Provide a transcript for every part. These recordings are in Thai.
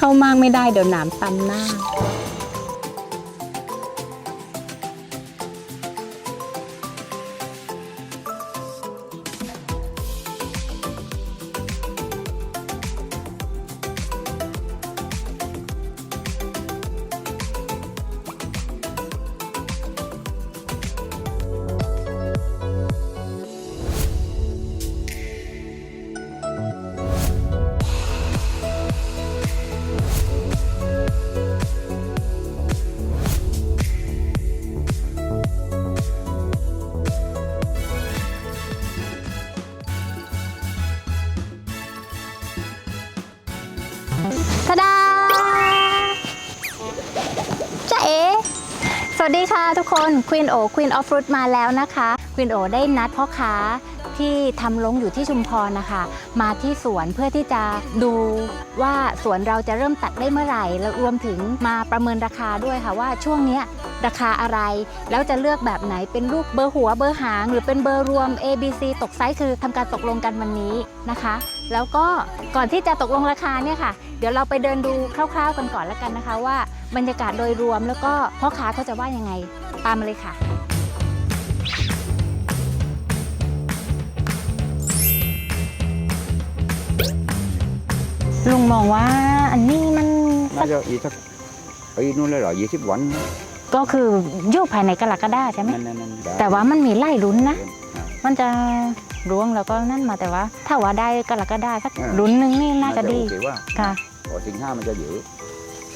เข้ามากไม่ได้เดี๋ยวหนามตำหน้า ดีค่ะทุกคน Queen O Queen of Fruit มาแล้วนะคะ Queen O ได้นัดพ่อค้าที่ทำลงอยู่ที่ชุมพรนะคะ มาที่สวนเพื่อที่จะดูว่าสวนเราจะเริ่มตัดได้เมื่อไหร่ แล้วรวมถึงมาประเมินราคาด้วยค่ะว่าช่วงเนี้ยราคาอะไร แล้วจะเลือกแบบไหนเป็นลูกเบอร์หัวเบอร์หาง หรือเป็นเบอร์รวม A B C ตกไซส์คือทำการตกลงกันวันนี้นะคะ แล้วก็ก่อนที่จะตกลงราคาเนี่ยค่ะ เดี๋ยวเราไปเดินดูคร่าว ๆ กันก่อนแล้วกันนะคะว่า บรรยากาศโดยรวมแล้วก็พ่อค้าเขาจะว่ายังไงตามมาเลยค่ะ ลุงมองว่าอันนี้มันน่าจะอีกสักปีนู้นเลยเหรอยี่สิบวันก็คืออยู่ภายในกรกฎาใช่ไหมนั่นนั่นนั่นได้แต่ว่ามันมีไล่ลุ้นนะ อ่า มันจะร่วงแล้วก็นั่นมาแต่ว่า ถ้าว่าได้กรกฎาสักลุ้นหนึงนี่น่าจะดีโอเคว่าค่ะ พอถึงห้ามันจะเยอะ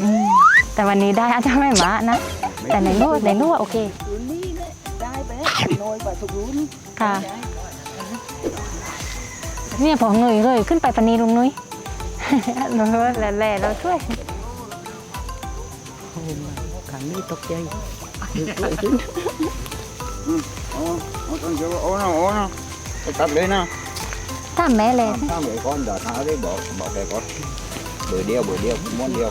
อืม แต่วันนี้ได้อาจจะไม่มานะไม่แต่ในนู่นในนู่นโอเครุ่นนี้เนี่ยได้ไปน้อยกว่าทุกรุ่นค่ะเนี่ยพอเงยเงยขึ้นไปปานนีลุงนุ้ยหนูว่าแหล่ๆเราช่วยโอ้โหขังนี้ตกใจโอ้โอ้ต้องเจอโอ้นะโอ้นะไปตัดเลยนะถ้าแม่เลยถ้าเหมือนก้อนเดี๋ยวท้าได้บอกบอกแกก่อนเบอร์เดียวเบอร์เดียวม้วนเดียว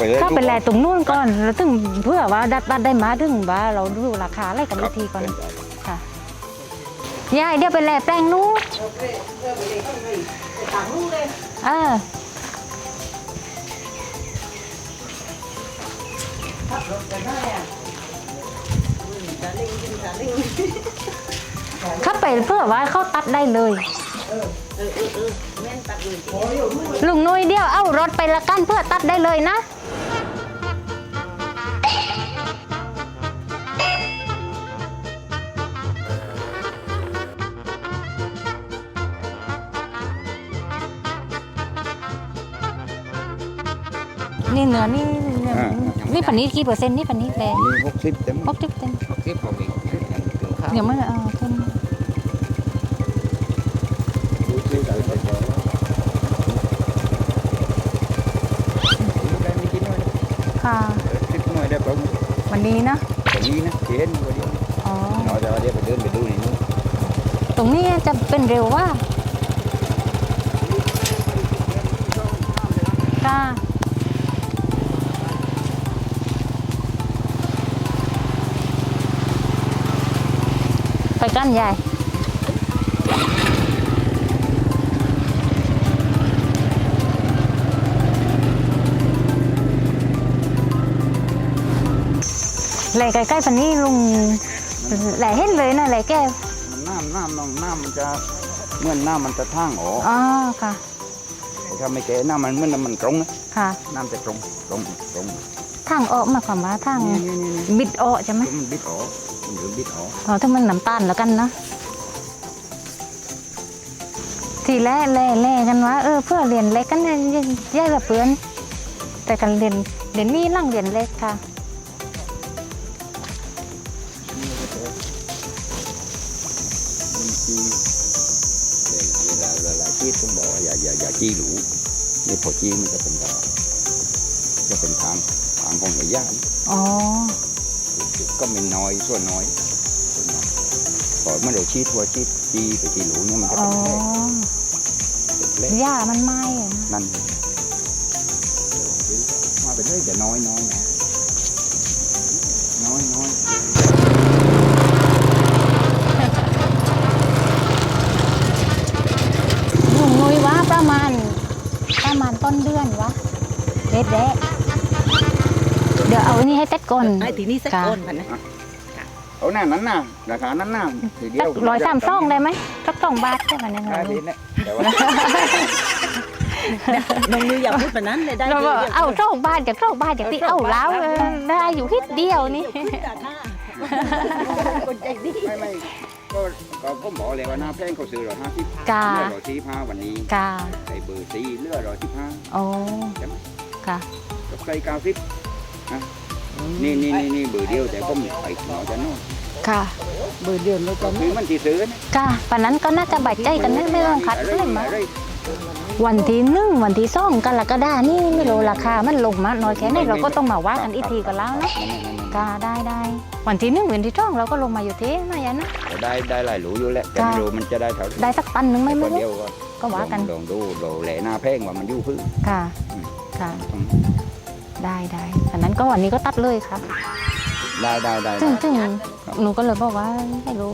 ไปเลยถ้าเป็นแหล่ตรงนู้นก่อนแล้วถึงเพื่อว่าดัดดัดได้มาถึงว่าเราดูราคาอะไรกันคอีรับกทีก่อนเป็นใจค่ะยายเดี๋ยวไปแหล่แป้งนู้นเออเข้าไปเพื่อว่าเขาตัดได้เลยลุงนุ้ยเดียวเอารถไปละกันเพื่อตัดได้เลยนะ นี่เนื้อนี่เนื้อนี่ปันนี้กี่เปอร์เซ็นต์นี่ปันนี้แลมีหกสิบเต็มหกสิบเต็มหกสิบพอมีถึงข้าวเดี๋ยวไม่เอาขึ้นดูชื่อใส่ไปก่อนได้ไม่กินหน่อยนะค่ะสิบหน่อยได้เปล่าวันนี้นะแต่นี้นะเห็นวันเดียวอ๋อเราจะเดี๋ยวไปเดินไปดูนี่นู้นตรงนี้จะเป็นเร็วว่า กันยายแหล่ใกล้ๆปันนี้ลุงแหล่เห็นเลยนะแหล่แก้วมันน้ำน้ำน้องน้ำมันจะเหมื่อนน้ำมันจะทางออกอ๋อค่ะแต่ถ้าไม่แก่น้ำมันเหมื่อนมันตรงนะค่ะน้ำจะตรงตรงตรง ทางออกหมายความว่าทางนี่นี่นี่นี่บิดออกใช่ไหมมันบิดออกมันหรือบิดออกอ๋อถ้ามันน้ำตาลแล้วกันนะทีแรกแล่แล่กันว่าเออเพื่อเรียนเล็กกันเนี่ยแย่แบบเพื่อน แต่กันเรียนเรียนนี่นั่งเรียนเล็กค่ะมันจีเวลาเวลาจี้ต้องบอกว่าอย่าอย่าอย่าจี้หรูนี่พอจี้มันจะเป็นแบบจะเป็นทางทางของระยะอ๋อก็ไม่น้อยส่วนน้อยส่วนน้อยพอเมื่อเราชี้ทัวชี้จี้ไปจี้หรูเนี่ยมันจะอ๋อเป็นเล็กหญ้ามันไหม้อะนั่นมาไปเรื่อยจะน้อยน้อยน้อยน้อยน้อยลุงนุ้ยว่าประมาณ ประมาณต้นเดือนวะเด็ดเด็ด เดี๋ยวเอาอันนี่ให้เต็ดก่อนไอ้ทีนี้สักค่ะก้นพันนะเอาหน้านั้นน่ะราคานั้นน่ะทีเดีสัยวกร้อยสามซองได้ไหมสักสองบาทได้ไหมเนี่ยได้ดีนะแต่ว่าน้องมืออย่าพูดแบบนั้นเลยได้เราบอกดี๋ยวเอาสองบาทจากสองบาทจากที่เอาแล้วเออได้อยู่ทิศเดียวนี่เดี๋ยวขึ้ราคาคนใจดีไม่ไม่ก็ก็ก็บอกเลยว่าหน้าแพงเขาซื้อร้อยห้าสิบกาเลือดร้อยสี่ห้าวันนี้กาไอ้เบอร์สี่เลือดร้อยสิบห้าโอ้ใช่ไหมค่ะกับไก่เก้าสิบ นะนี่นี่นี่นี่เบอร์เดียวแต่ก็มีไปหนอจะโน่นค่ะเบอร์เดียวเราจะคือมันที่ซื้อนะกาป่านนั้นก็น่าจะบาดใจกันนะไม่ต้องคัดอะไรเลยมาอะไรวันที่หนึ่งวันที่สองกันละก็ได้นี่ไม่รู้ราคามันลงมาน้อยแค่ไหนเราก็ต้องมาว่ากันอีกทีกันแล้วนะนั่นนั่นนั่นนั่นกาได้ได้วันที่หนึ่งวันที่สองเราก็ลงมาอยู่ที่มาอย่างนะแต่ได้ได้หลายหลูอยู่แหละแต่จ้ะไม่รู้มันจะได้เท่าไหร่ได้สักตันหนึ่งไหมคไม่นรู้เดียวก็ก็ว่ากันลองดูโดแหล่หน้าแพงว่ามันอยู่พื้นค่ะค่ะต้อง ได้ได้อันนั้นก็วันนี้ก็ตัดเลยค่ะได้ได้ได้ซึ่งได้ซึ่งหนูก็เลยบอกว่าไม่รู้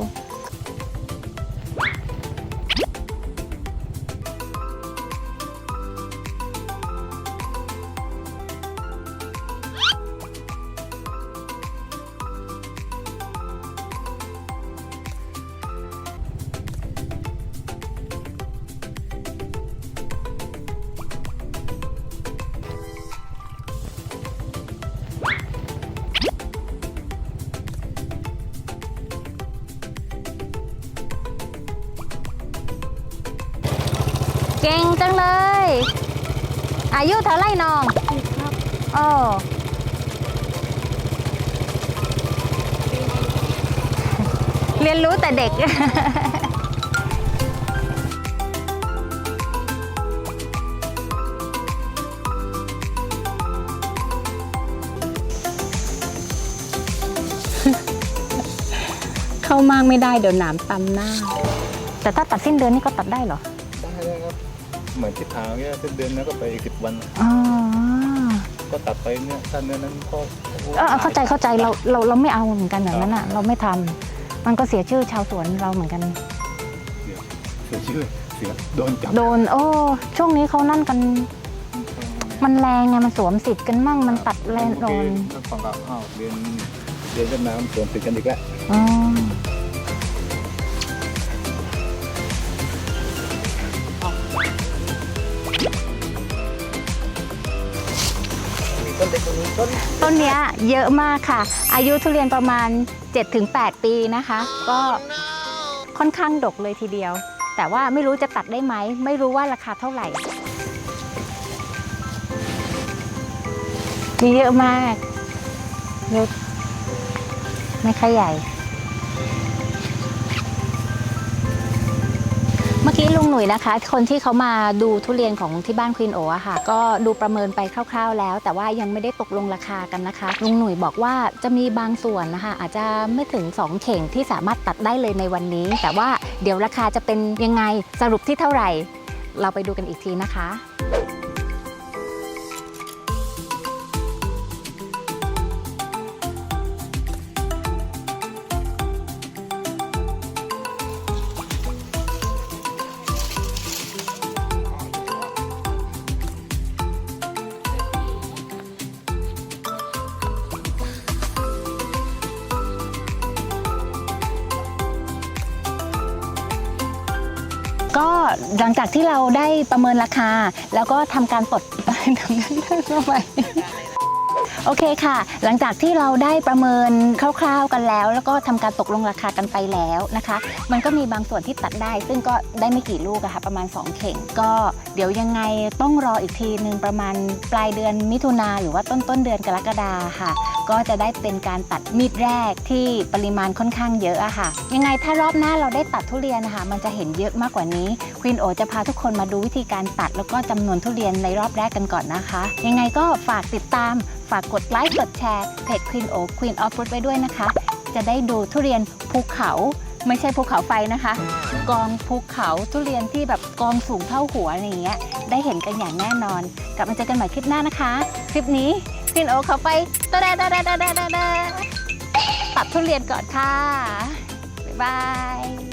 เก่งจังเลย อายุเท่าไหรน้องโอ้เรียนรู้แต่เด็กเข้ามากไม่ได้เดี๋ยวหนามตำหน้า แต่ถ้าตัดสิ้นเดือนนี่ก็ตัดได้เหรอได้เลยครับ เหมือนที่ถามเนี่ยสิ้นเดือนแล้วก็ไปอีกสิบวัน อ๋อก็ตัดไปเนี่ยถ้าเนื้อนั้นก็เออเข้าใจเข้าใจเราเราเราไม่เอาเหมือนกันอย่างนั้นอะ เราไม่ทำมันก็เสียชื่อชาวสวนเราเหมือนกัน เสียชื่อเสียโดนจับโดน โอ้ช่วงนี้เขานั่นกัน มันแรงไงมันสวมสิทธิ์กันมั่งมันตัดแรงโดนก็ฟังกับอ้าวเรียนเรียนเวียดนามสวนติดกันอีกแล้วอ๋อ ต้นนเนี้ยเยอะมากค่ะ อายุทุเรียนประมาณ 7-8 ปีนะคะ ก็ค่อนข้างดกเลยทีเดียว แต่ว่าไม่รู้จะตัดได้ไหม ไม่รู้ว่าราคาเท่าไหร่ มีเยอะมากเยอะไม่ค่อยใหญ่ หนุ่ยนะคะ คนที่เขามาดูทุเรียนของที่บ้านควีนโอะค่ะ ก็ดูประเมินไปคร่าวๆแล้ว แต่ว่ายังไม่ได้ตกลงราคากันนะคะ ลุงหนุ่ยบอกว่าจะมีบางส่วนนะคะ อาจจะไม่ถึง 2 เข่งที่สามารถตัดได้เลยในวันนี้ แต่ว่าเดี๋ยวราคาจะเป็นยังไงสรุปที่เท่าไหร่ เราไปดูกันอีกทีนะคะ ก็หลังจากที่เราได้ประเมินราคา แล้วก็ทำการตดทำการทำไม โอเคค่ะ หลังจากที่เราได้ประเมินคร่าวๆกันแล้ว แล้วก็ทำการตกลงราคากันไปแล้วนะคะ มันก็มีบางส่วนที่ตัดได้ ซึ่งก็ได้ไม่กี่ลูกอะค่ะประมาณ 2 เข่ง ก็เดี๋ยวยังไงต้องรออีกทีนึงประมาณปลายเดือนมิถุนาหรือว่าต้นต้นเดือนกรกฎาค่ะ ก็จะได้เป็นการตัดมีดแรกที่ปริมาณค่อนข้างเยอะอะค่ะ ยังไงถ้ารอบหน้าเราได้ตัดทุเรียนนะคะมันจะเห็นเยอะมากกว่านี้ควีนโอจะพาทุกคนมาดูวิธีการตัด แล้วก็จำนวนทุเรียนในรอบแรกกันก่อนนะคะ ยังไงก็ฝากติดตาม ฝากกดไลค์กดแชร์เพจควีนโอควีนออฟฟรุตไว้ด้วยนะคะ จะได้ดูทุเรียนภูเขาไม่ใช่ภูเขาไฟนะคะ กองภูเขาทุเรียนที่แบบกองสูงเท่าหัวอะไรอย่างเงี้ยได้เห็นกันอย่างแน่นอน กลับมาเจอกันใหม่คลิปหน้านะคะ คลิปนี้ควีนโอเขาไปตะแดตะแดตะแดตะแดตัดทุเรียนก่อนค่ะ บ๊ายบาย